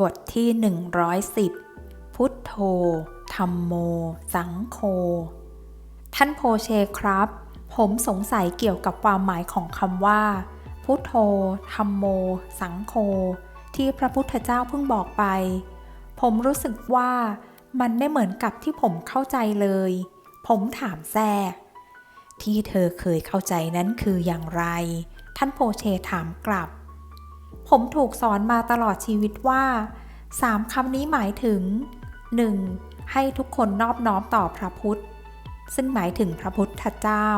บทที่ 110 พุทโธ ธรรมโม สังโฆ ท่านโพเชครับ ผมสงสัยเกี่ยวกับความหมายของคำว่า พุทโธ ธรรมโม สังโฆ ที่พระพุทธเจ้าเพิ่งบอกไป ผมรู้สึกว่ามันไม่เหมือนกับที่ผมเข้าใจเลย ผมถามแซ่ที่เธอเคยเข้าใจนั้นคืออย่างไร ท่านโพเชถามกลับ ผมถูกสอนมาตลอดชีวิตว่าสามคำนี้หมายถึง 1. ให้ทุกคนนอบน้อมต่อพระพุทธ ซึ่งหมายถึงพระพุทธเจ้า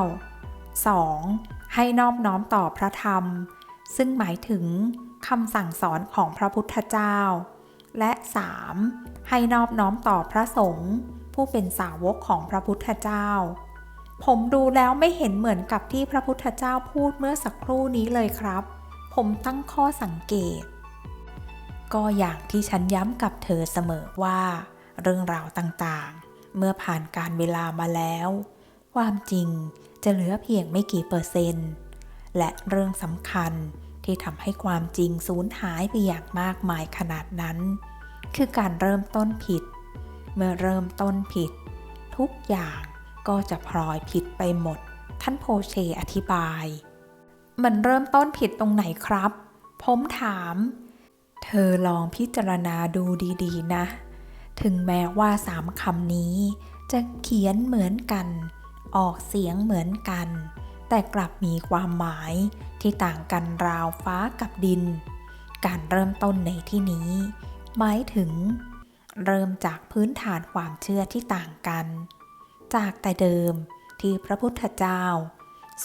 2. ให้นอบน้อมต่อพระธรรม ซึ่งหมายถึงคำสั่งสอนของพระพุทธเจ้า และ 3. ให้นอบน้อมต่อพระสงฆ์ผู้เป็นสาวกของพระพุทธเจ้า ผมดูแล้วไม่เห็นเหมือนกับที่พระพุทธเจ้าพูดเมื่อสักครู่นี้เลยครับ ผมตั้งข้อสังเกต ก็อย่างที่ฉันย้ำกับเธอเสมอว่า เรื่องราวต่างๆ เมื่อผ่านการเวลามาแล้ว ความจริงจะเหลือเพียงไม่กี่เปอร์เซนต์ และเรื่องสำคัญที่ทำให้ความจริงสูญหายไปอย่างมากมายขนาดนั้น คือการเริ่มต้นผิด เมื่อเริ่มต้นผิด ทุกอย่างก็จะพลอยผิดไปหมด ท่านโพเชอธิบาย มันเริ่มต้นผิดตรงไหนครับ ผมถาม เธอลองพิจารณาดูดีๆ นะ ถึงแม้ว่าสามคำนี้ จะเขียนเหมือนกัน ออกเสียงเหมือนกัน แต่กลับมีความหมายที่ต่างกันราวฟ้ากับดิน การเริ่มต้นในที่นี้ หมายถึง เริ่มจากพื้นฐานความเชื่อที่ต่างกัน จากแต่เดิมที่พระพุทธเจ้า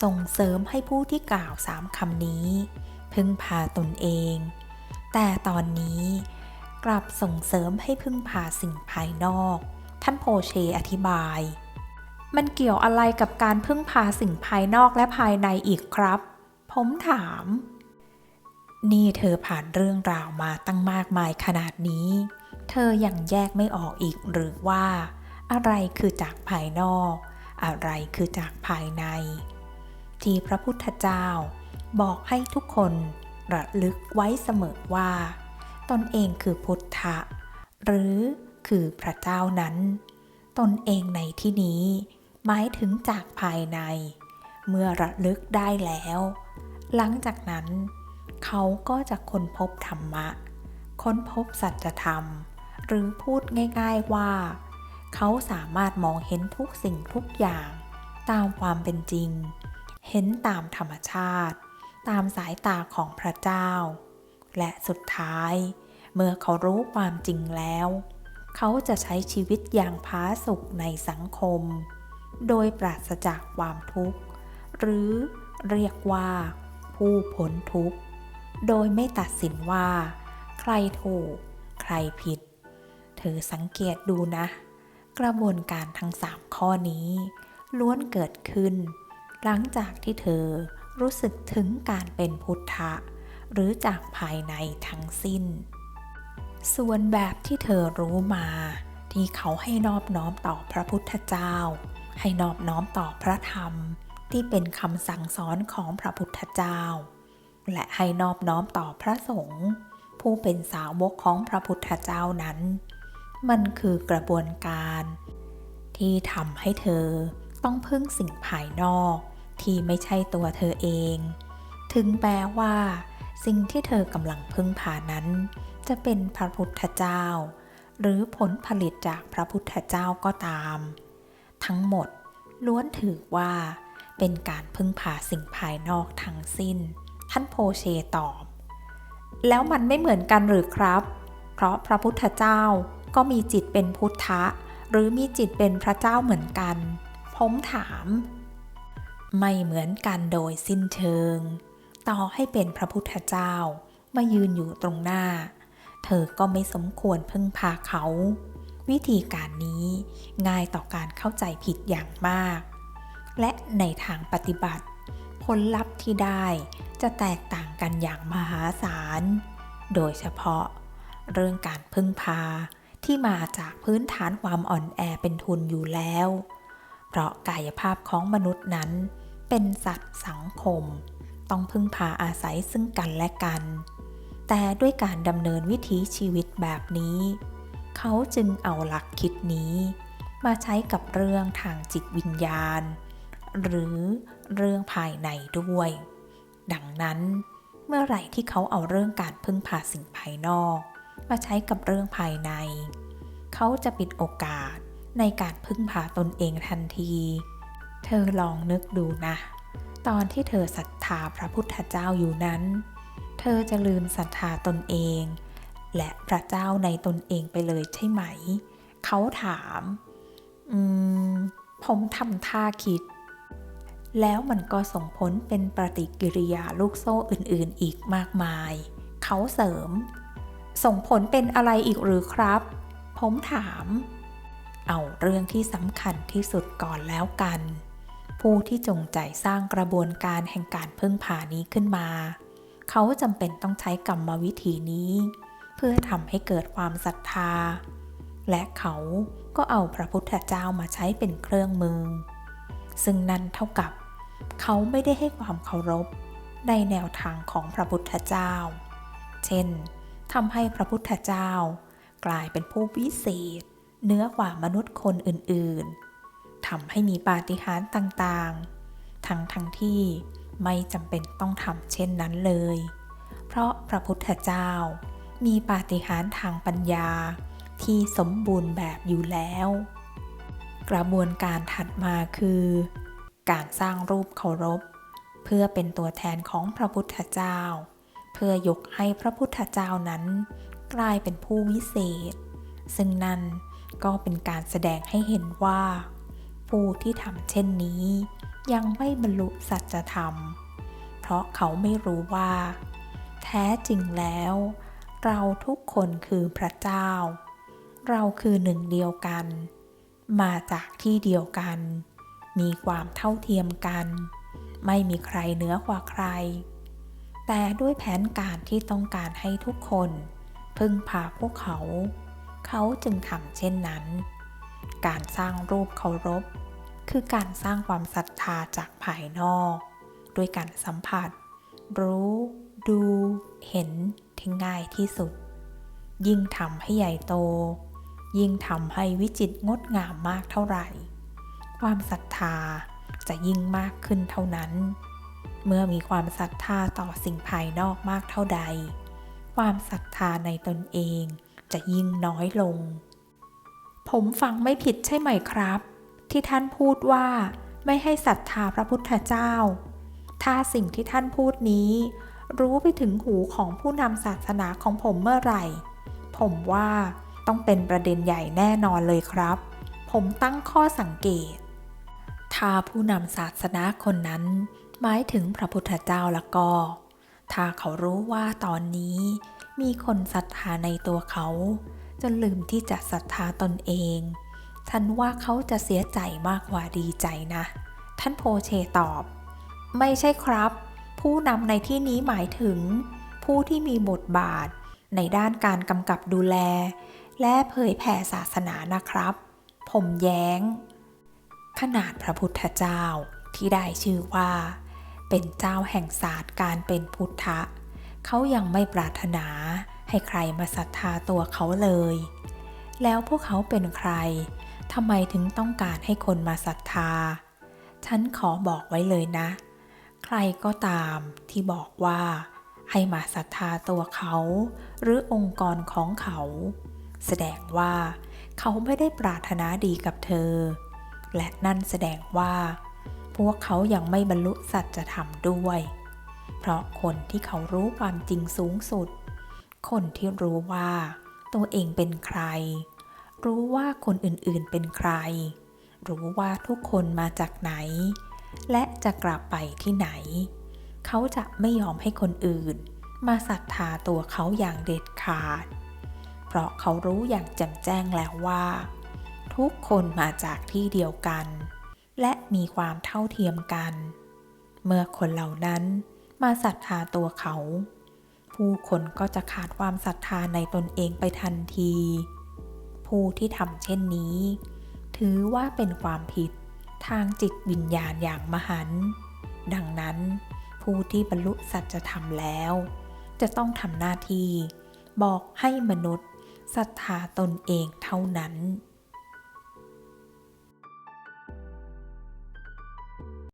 ส่งเสริมให้ผู้ที่กล่าวสามคำนี้ พึ่งพาตนเอง แต่ตอนนี้กลับส่งเสริมให้พึ่งพาสิ่งภายนอก ท่านโพเชอธิบาย มันเกี่ยวอะไรกับการพึ่งพาสิ่งภายนอกและภายในอีกครับ ผมถาม นี่เธอผ่านเรื่องราวมาตั้งมากมายขนาดนี้ เธอยังแยกไม่ออกอีกหรือว่า อะไรคือจากภายนอก อะไรคือจากภายใน ที่พระพุทธเจ้า บอกให้ทุกคนระลึกไว้เสมอว่า ตนเองคือพุทธะ หรือคือพระเจ้านั้น ตนเองในที่นี้ หมายถึงจากภายใน เมื่อระลึกได้แล้ว หลังจากนั้น เขาก็จะค้นพบธรรมะ ค้นพบสัจธรรม หรือพูดง่ายๆว่า เขาสามารถมองเห็นทุกสิ่งทุกอย่าง ตามความเป็นจริง เห็นตามธรรมชาติ ตามสายตาของพระเจ้า และสุดท้าย เมื่อเขารู้ความจริงแล้ว เขาจะใช้ชีวิตอย่างผาสุกในสังคม โดยปราศจากความทุกข์ หรือเรียกว่า ผู้พ้นทุกข์ โดยไม่ตัดสินว่า ใครถูก ใครผิด เธอสังเกตดูนะ กระบวนการทั้งสามข้อนี้ ล้วนเกิดขึ้น หลังจากที่เธอรู้สึกถึงการเป็นพุทธะ หรือจากภายในทั้งสิ้น ส่วนแบบที่เธอรู้มา ที่เขาให้นอบน้อมต่อพระพุทธเจ้า ให้นอบน้อมต่อพระธรรม ที่เป็นคำสั่งสอนของพระพุทธเจ้า และให้นอบน้อมต่อพระสงฆ์ผู้เป็นสาวกของพระพุทธเจ้านั้น มันคือกระบวนการ ที่ทำให้เธอต้องพึ่งสิ่งภายนอก ที่ไม่ใช่ตัวเธอเอง ถึงแม้ว่า สิ่งที่เธอกำลังพึ่งพานั้น จะเป็นพระพุทธเจ้า หรือผลผลิตจากพระพุทธเจ้าก็ตาม ทั้งหมดล้วนถือว่า เป็นการพึ่งพาสิ่งภายนอกทั้งสิ้น ท่านโพเชตอบ แล้วมันไม่เหมือนกันหรือครับ เพราะพระพุทธเจ้าก็มีจิตเป็นพุทธะ หรือมีจิตเป็นพระเจ้าเหมือนกัน ผมถาม ไม่เหมือนกันโดยสิ้นเชิง ต่อให้เป็นพระพุทธเจ้ามายืนอยู่ตรงหน้า เธอก็ไม่สมควรพึ่งพาเขา วิธีการนี้ง่ายต่อการเข้าใจผิดอย่างมาก และในทางปฏิบัติ ผลลัพธ์ที่ได้จะแตกต่างกันอย่างมหาศาล โดยเฉพาะ เรื่องการพึ่งพาที่มาจากพื้นฐานความอ่อนแอเป็นทุนอยู่แล้ว เพราะกายภาพของมนุษย์นั้น เป็นสัตว์สังคม ต้องพึ่งพาอาศัยซึ่งกันและกัน แต่ด้วยการดำเนินวิถีชีวิตแบบนี้ เขาจึงเอาหลักคิดนี้ มาใช้กับเรื่องทางจิตวิญญาณ หรือเรื่องภายในด้วย ดังนั้น เมื่อไหร่ที่เขาเอาเรื่องการพึ่งพาสิ่งภายนอก มาใช้กับเรื่องภายใน เขาจะปิดโอกาสในการพึ่งพาตนเองทันที เธอลองนึกดูนะ ตอนที่เธอศรัทธาพระพุทธเจ้าอยู่นั้น เธอจะลืมศรัทธาตนเอง และพระเจ้าในตนเองไปเลยใช่ไหม เขาถาม อืม ผมทำท่าคิด แล้วมันก็ส่งผลเป็นปฏิกิริยาลูกโซ่อื่นๆ อีกมากมาย เขาเสริม ส่งผลเป็นอะไรอีกหรือครับ ผมถามเอาเรื่องที่สำคัญที่สุดก่อนแล้วกัน ผู้ที่จงใจสร้างกระบวนการแห่งการพึ่งพานี้ขึ้นมา เขาจำเป็นต้องใช้กรรมวิธีนี้ เพื่อทำให้เกิดความศรัทธา และเขาก็เอาพระพุทธเจ้ามาใช้เป็นเครื่องมือ ซึ่งนั่นเท่ากับ เขาไม่ได้ให้ความเคารพในแนวทางของพระพุทธเจ้า เช่นทำให้พระพุทธเจ้า กลายเป็นผู้วิเศษเหนือกว่ามนุษย์คนอื่นๆ ทำให้มีปาฏิหาริย์ต่างๆ ทั้งทั้งที่ไม่จำเป็นต้องทำเช่นนั้นเลย เพราะพระพุทธเจ้ามีปาฏิหาริย์ทางปัญญาที่สมบูรณ์แบบอยู่แล้ว กระบวนการถัดมาคือ การสร้างรูปเคารพ เพื่อเป็นตัวแทนของพระพุทธเจ้า เพื่อยกให้พระพุทธเจ้านั้น กลายเป็นผู้วิเศษ ซึ่งนั่นก็เป็นการแสดงให้เห็นว่า ผู้ที่ทำเช่นนี้ ยังไม่บรรลุสัจธรรม เพราะเขาไม่รู้ว่า แท้จริงแล้ว เราทุกคนคือพระเจ้า เราคือหนึ่งเดียวกัน มาจากที่เดียวกัน มีความเท่าเทียมกัน ไม่มีใครเหนือกว่าใคร แต่ด้วยแผนการที่ต้องการให้ทุกคน พึ่งพาพวกเขา เขาจึงทำเช่นนั้นการสร้างรูปเคารพ คือการสร้างความศรัทธาจากภายนอกด้วยการสัมผัส รู้ ดู เห็นที่ง่ายที่สุด ยิ่งทำให้ใหญ่โต ยิ่งทำให้วิจิตรงดงามมากเท่าไหร่ ความศรัทธาจะยิ่งมากขึ้นเท่านั้น เมื่อมีความศรัทธาต่อสิ่งภายนอกมากเท่าใด ความศรัทธาในตนเองจะยิ่งน้อยลง ผมฟังไม่ผิดใช่ไหมครับ ที่ท่านพูดว่าไม่ให้ศรัทธาพระพุทธเจ้า ถ้าสิ่งที่ท่านพูดนี้ รู้ไปถึงหูของผู้นำศาสนาของผมเมื่อไหร่ ผมว่าต้องเป็นประเด็นใหญ่แน่นอนเลยครับ ผมตั้งข้อสังเกต ถ้าผู้นำศาสนาคนนั้น หมายถึงพระพุทธเจ้าละก็ ถ้าเขารู้ว่าตอนนี้ มีคนศรัทธาในตัวเขา จนลืมที่จะศรัทธาตนเอง ฉันว่าเขาจะเสียใจมากกว่าดีใจนะ ท่านโพเชตอบ ไม่ใช่ครับ ผู้นำในที่นี้หมายถึง ผู้ที่มีบทบาท ในด้านการกำกับดูแล และเผยแผ่ศาสนานะครับ ผมแย้ง ขนาดพระพุทธเจ้าที่ได้ชื่อว่า เป็นเจ้าแห่งศาสตร์การเป็นพุทธะ เขายังไม่ปรารถนาให้ใครมาศรัทธาตัวเขาเลย แล้วพวกเขาเป็นใคร ทำไมถึงต้องการให้คนมาศรัทธา ฉันขอบอกไว้เลยนะ ใครก็ตามที่บอกว่า ให้มาศรัทธาตัวเขา หรือองค์กรของเขา แสดงว่าเขาไม่ได้ปรารถนาดีกับเธอ และนั่นแสดงว่า พวกเขายังไม่บรรลุสัจธรรมด้วย เพราะคนที่เขารู้ความจริงสูงสุด คนที่รู้ว่า ตัวเองเป็นใคร รู้ว่าคนอื่นๆเป็นใคร รู้ว่าทุกคนมาจากไหน และจะกลับไปที่ไหน เขาจะไม่ยอมให้คนอื่น มาศรัทธาตัวเขาอย่างเด็ดขาด เพราะเขารู้อย่างแจ่มแจ้งแล้วว่า ทุกคนมาจากที่เดียวกัน และมีความเท่าเทียมกัน เมื่อคนเหล่านั้นมาศรัทธาตัวเขา ผู้คนก็จะขาดความศรัทธาในตนเองไปทันที ผู้ที่ทำเช่นนี้ ถือว่าเป็นความผิดทางจิตวิญญาณอย่างมหันต์ดังนั้น ผู้ที่บรรลุสัจธรรมแล้ว จะต้องทำหน้าที่บอกให้มนุษย์ศรัทธาตนเองเท่านั้น